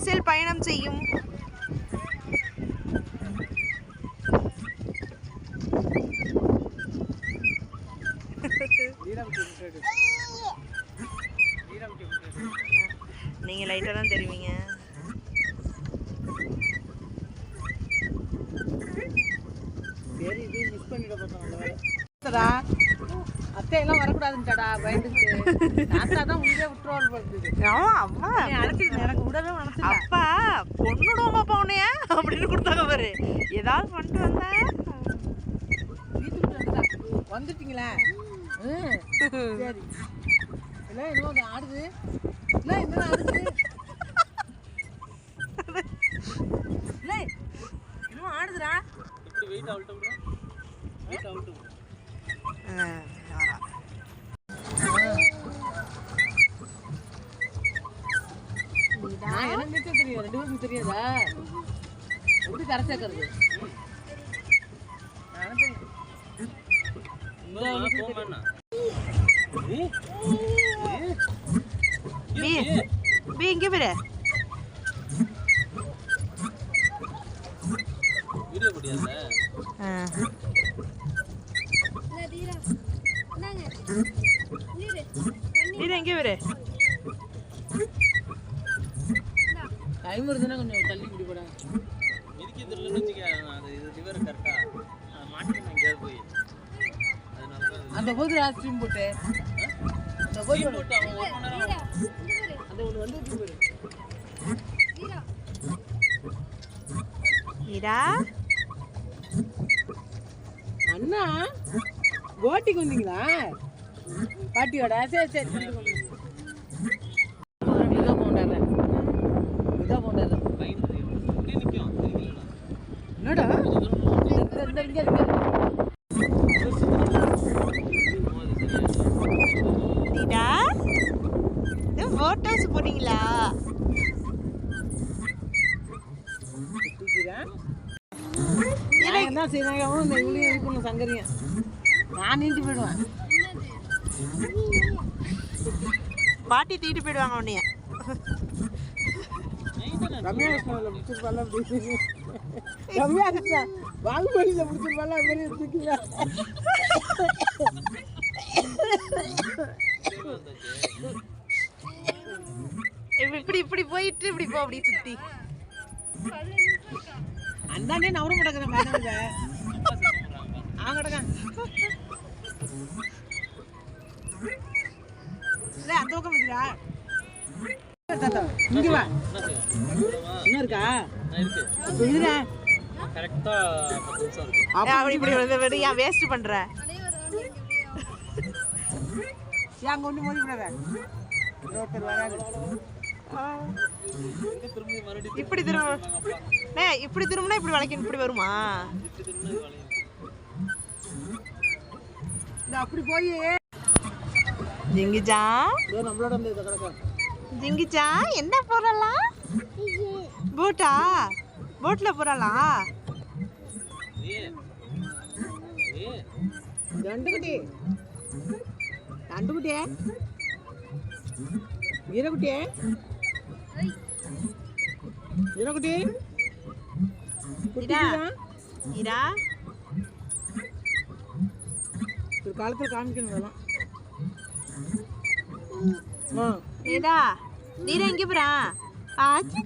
சொகுசில் பயணம் செய்யும். நீங்க லைட்டா தான் தெரிவிங்க. அத்தையெல்லாம் வரக்கூடாதுன்ட்டாடா பயந்துக்கிட்டு தாத்தா தான் ஆமா அம்மா. அழைச்சிட்டு எனக்கு விடவே மனசு அப்படின்னு கொடுத்தாங்க பாரு. ஏதாவது பண்ணிட்டு வந்தேன் வந்துட்டீங்களா? சரி. இல்லை இன்னும் அது ஆடுது. இல்லை இன்னும் ஆடுது? இல்லை இன்னும் ஆடுதுடா. ஆ, வரா. நான் எனக்கு மட்டும் தெரியும் ரெண்டு பேருக்கும் தெரியாதா? எப்படி கரை சேர்க்கறது நானும் தெரியும். பி பி இங்க பாரு ஆ. இது வச்சுக்க அது இது மாட்டிக்கணும் எங்கேயாவது போய். அந்த போது ஸ்ட்ரீம் போட்டு? அந்த போது போட்டு அவன் ஒரு மணி நேரம் அந்த ஒன்று வந்து அண்ணா கோட்டிக்கு வந்தீங்களா? பாட்டியோட சரி சரி கொண்டு கொண்டு. இதோ போண்டால இதோ போண்டால லைன் அப்படியே நிற்கும் தெரியலண்ணா என்னடா இந்த இந்த இங்க இருக்கு இதா இது போட்டோஸ் நான் என்ன செய்யறாங்க இந்த இவளையும் இருக்கணும் சங்கரியம் நான் நீஞ்சி போயிடுவேன். பாட்டி தூக்கிட்டு போயிடுவாங்க உன்னைய. ரம்யா கிருஷ்ணா பாகுபலியில் முடிச்சிருப்பால அது மாதிரி இப்ப இப்படி இப்படி போயிட்டு இப்படி போ அப்படி சுத்தி. அந்தாண்டே நவர மாட்டேங்கிறேன் மேடம் ஆ கிடக்கேன் இல்லை அந்த பக்கம் இருக்குடா தாத்தா இங்க வா என்ன இருக்கா அப்படி இப்படி விடு, ஏன் வேஸ்ட் பண்ற? ஏன் ஒன்று மோதி விடாத இப்படி திரும்ப இப்படி திரும்பினா இப்படி வளைக்கணும் இப்படி வருமா? அப்படி போய். ஜிங்கிஜா இதோ நம்மளோட ஜிங்கிஜா என்ன போறலாம் போட்டா? போட்ல போறலாம் தண்டுக்குட்டி. தண்டுக்குட்டியே. வீரக்குட்டியே. வீரக்குட்டி. இதா இதா ஒரு காலத்தில் காமிக்கணும் இதெல்லாம். ஆ. എടാ നീ രംഗി പ്രാ പാച്ച്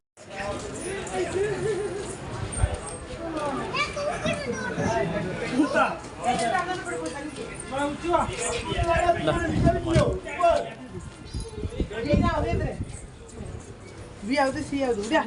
Vi, eu.